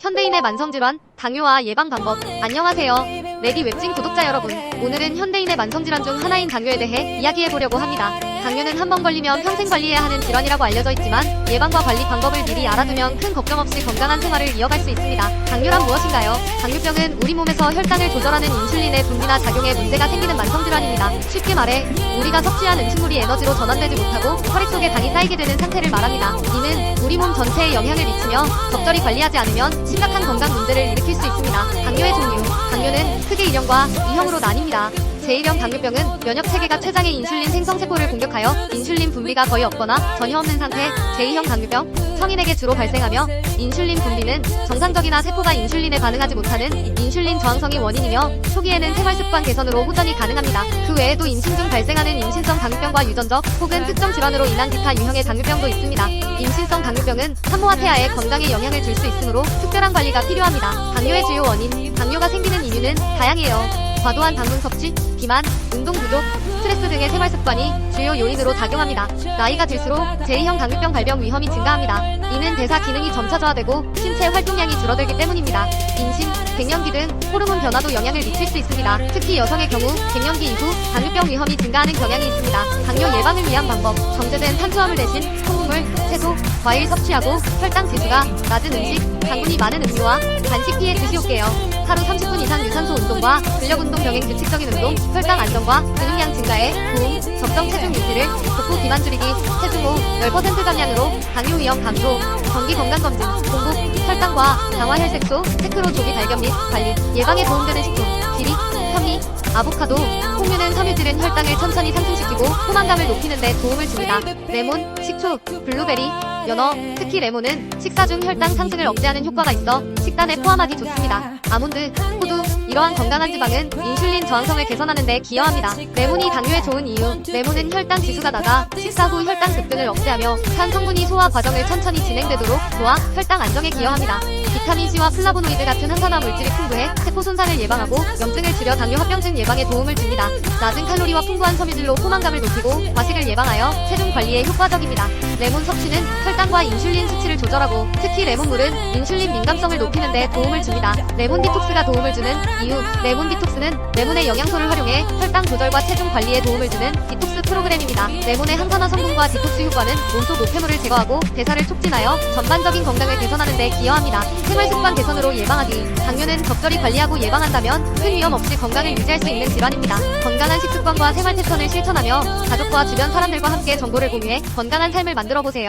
현대인의 만성질환, 당뇨와 예방 방법. 안녕하세요. 레디 웹진 구독자 여러분. 오늘은 현대인의 만성질환 중 하나인 당뇨에 대해 이야기해보려고 합니다. 당뇨는 한 번 걸리면 평생 관리해야 하는 질환이라고 알려져 있지만 예방과 관리 방법을 미리 알아두면 큰 걱정 없이 건강한 생활을 이어갈 수 있습니다. 당뇨란 무엇인가요? 당뇨병은 우리 몸에서 혈당을 조절하는 인슐린의 분비나 작용에 문제가 생기는 만성질환입니다. 쉽게 말해 우리가 섭취한 음식물이 에너지로 전환되지 못하고 혈액 속에 당이 쌓이게 되는 상태를 말합니다. 이는 우리 몸 전체에 영향을 미치며 적절히 관리하지 않으면 심각한 건강 문제를 일으킬 수 있습니다. 당뇨의 종류. 당뇨는 크게 1형과 2형으로 나뉩니다. 제1형 당뇨병은 면역 체계가 췌장의 인슐린 생성 세포를 공격하여 인슐린 분비가 거의 없거나 전혀 없는 상태. 제2형 당뇨병 성인에게 주로 발생하며 인슐린 분비는 정상적이나 세포가 인슐린에 반응하지 못하는 인슐린 저항성이 원인이며 초기에는 생활 습관 개선으로 호전이 가능합니다. 그 외에도 임신 중 발생하는 임신성 당뇨병과 유전적 혹은 특정 질환으로 인한 기타 유형의 당뇨병도 있습니다. 임신성 당뇨병은 산모와 태아의 건강에 영향을 줄 수 있으므로 특별한 관리가 필요합니다. 당뇨의 주요 원인, 당뇨가 생기는 이유는 다양해요. 과도한 당분 섭취, 비만, 운동 부족, 스트레스 등의 생활 습관이 주요 요인으로 작용합니다. 나이가 들수록 제2형 당뇨병 발병 위험이 증가합니다. 이는 대사 기능이 점차 저하되고 신체 활동량이 줄어들기 때문입니다. 임신, 갱년기 등 호르몬 변화도 영향을 미칠 수 있습니다. 특히 여성의 경우 갱년기 이후 당뇨병 위험이 증가하는 경향이 있습니다. 당뇨 예방을 위한 방법, 정제된 탄수화물 대신 콩물, 채소, 과일 섭취하고 혈당 지수가 낮은 음식, 당분이 많은 음료와 간식 피해 드시올게요. 하루 30분 이상 유산소 운동과 근력 운동 병행 규칙적인 운동, 혈당 안정과 근육량 증가에 도움, 적정 체중 유지를 복부 비만 줄이기, 체중 후 10% 감량으로 당뇨 위험 감소, 정기 건강 검진, 공복, 혈당과 강화 혈색소, 테크로 조기 발견 및 관리, 예방에 도움되는 식품, 지리, 현미, 아보카도, 콩류는 섬유질은 혈당을 천천히 상승시키고 포만감을 높이는 데 도움을 줍니다. 레몬, 식초, 블루베리, 연어, 특히 레몬은 식사 중 혈당 상승을 억제하는 효과가 있어 식단에 포함하기 좋습니다. 아몬드, 호두, 이러한 건강한 지방은 인슐린 저항성을 개선하는 데 기여합니다. 레몬이 당뇨에 좋은 이유, 레몬은 혈당 지수가 낮아 식사 후 혈당 급등을 억제하며 산 성분이 소화 과정을 천천히 진행되도록 도와 혈당 안정에 기여합니다. 비타민C와 플라보노이드 같은 항산화 물질이 풍부해 세포 손상을 예방하고 염증을 줄여 당뇨 합병증 예방에 도움을 줍니다. 낮은 칼로리와 풍부한 섬유질로 포만감을 높이고 과식을 예방하여 체중 관리에 효과적입니다. 레몬 섭취는 혈당과 인슐린 수치를 조절하고 특히 레몬물은 인슐린 민감성을 높이는 데 도움을 줍니다. 레몬 디톡스가 도움을 주는 이유 레몬 디톡스는 레몬의 영양소를 활용해 혈당 조절과 체중 관리에 도움을 주는 디톡스 프로그램입니다. 레몬의 항산화 성분과 디톡스 효과는 몸속 노폐물을 제거하고 대사를 촉진하여 전반적인 건강을 개선하는 데 기여합니다. 생활 습관 개선으로 예방하기 당뇨는 적절히 관리하고 예방한다면 큰 위험 없이 건강을 유지할 수 있는 질환입니다. 건강한 식습관과 생활 패턴을 실천하며 가족과 주변 사람들과 함께 정보를 공유해 건강한 삶을 만들어 보세요.